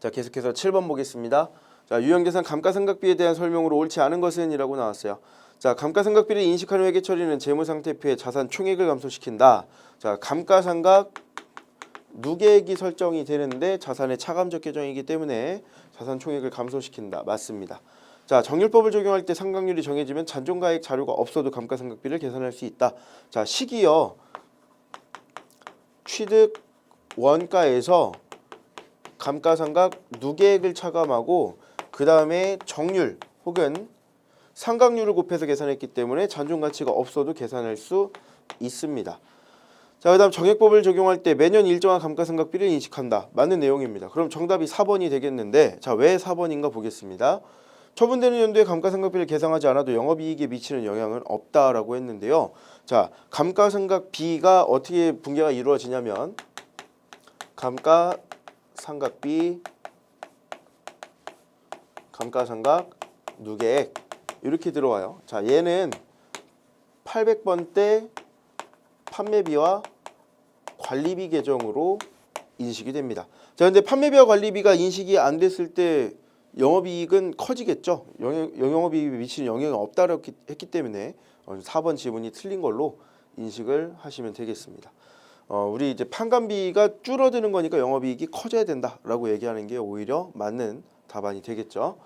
자, 계속해서 7번 보겠습니다. 자, 유형계산 감가상각비에 대한 설명으로 옳지 않은 것은 이라고 나왔어요. 자, 감가상각비를 인식한 회계 처리는 재무상태표의 자산 총액을 감소시킨다. 자, 감가상각 누계액이 설정이 되는데 자산의 차감적 계정이기 때문에 자산 총액을 감소시킨다. 맞습니다. 자, 정률법을 적용할 때 상각률이 정해지면 잔존가액 자료가 없어도 감가상각비를 계산할 수 있다. 자, 시기요. 취득 원가에서 감가상각 누계액을 차감하고 그 다음에 정률 혹은 상각률을 곱해서 계산했기 때문에 잔존 가치가 없어도 계산할 수 있습니다. 자, 그 다음 정액법을 적용할 때 매년 일정한 감가상각비를 인식한다. 맞는 내용입니다. 그럼 정답이 4번이 되겠는데 자, 왜 4번인가 보겠습니다. 처분되는 연도에 감가상각비를 계상하지 않아도 영업이익에 미치는 영향은 없다라고 했는데요. 자, 감가상각비가 어떻게 분계가 이루어지냐면 감가 상각비 감가상각 누계액 이렇게 들어와요. 자, 얘는 800번대 판매비와 관리비 계정으로 인식이 됩니다. 자, 근데 판매비와 관리비가 인식이 안 됐을 때 영업이익은 커지겠죠. 영영, 영업이익에 미치는 영향이 없다고 했기 때문에 어, 4번 지문이 틀린 걸로 인식을 하시면 되겠습니다. 어, 우리 이제 판관비가 줄어드는 거니까 영업이익이 커져야 된다라고 얘기하는 게 오히려 맞는 답안이 되겠죠.